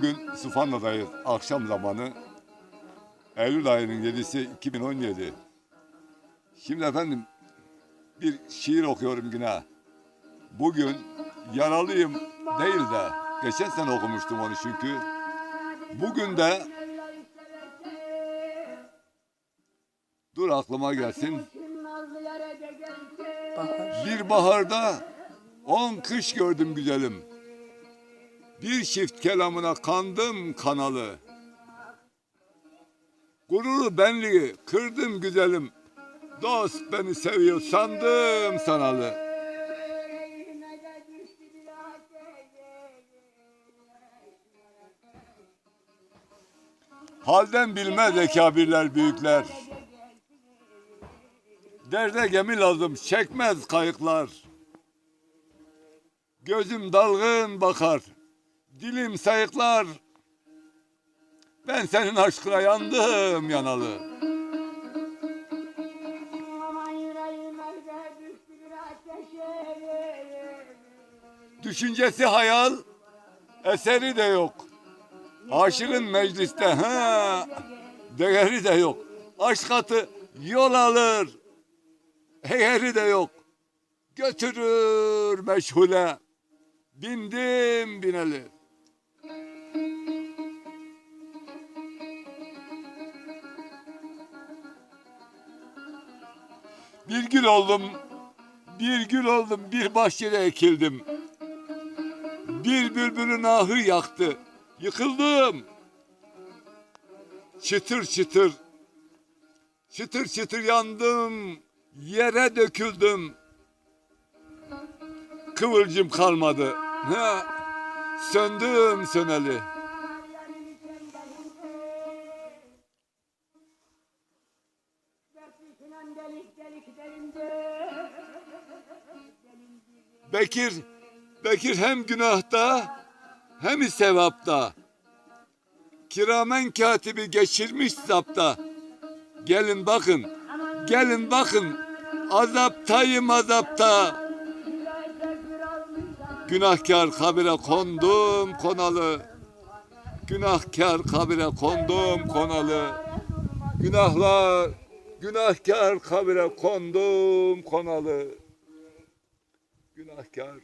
Bugün Sufanlı'dayız akşam zamanı. Eylül ayının 7'si 2017. Şimdi efendim bir şiir okuyorum yine. Bugün yaralıyım değil de geçen sene okumuştum onu çünkü. Bugün de dur aklıma gelsin. Bahar. Bir baharda on kış gördüm güzelim. Bir çift kelamına kandım kanalı. Gururu benliği kırdım güzelim. Dost beni seviyor sandım sanalı. Halden bilmez ekabirler büyükler. Derde gemi lazım çekmez kayıklar. Gözüm dalgın bakar, dilim sayıklar. Ben senin aşkına yandım yanalı. Düşüncesi hayal, eseri de yok. Aşığın mecliste ha, değeri de yok. Aşk atı yol alır, heyeri de yok. Götürür meşhule, bindim bineli. Bir gül oldum, bir gül oldum, bir bahçede ekildim. Bir bülbülün ahı yaktı, yıkıldım. Çıtır çıtır, çıtır çıtır yandım, yere döküldüm. Kıvılcım kalmadı. Ha, söndüm söneli. Bekir, Bekir hem günahta hem sevapta. Kiramen katibi geçirmiş zapta. Gelin bakın, gelin bakın. Azaptayım azapta. Günahkar kabire kondum konalı. Günahkar kabire kondum konalı. Günahlar, günahkar kabire kondum konalı. Günahkar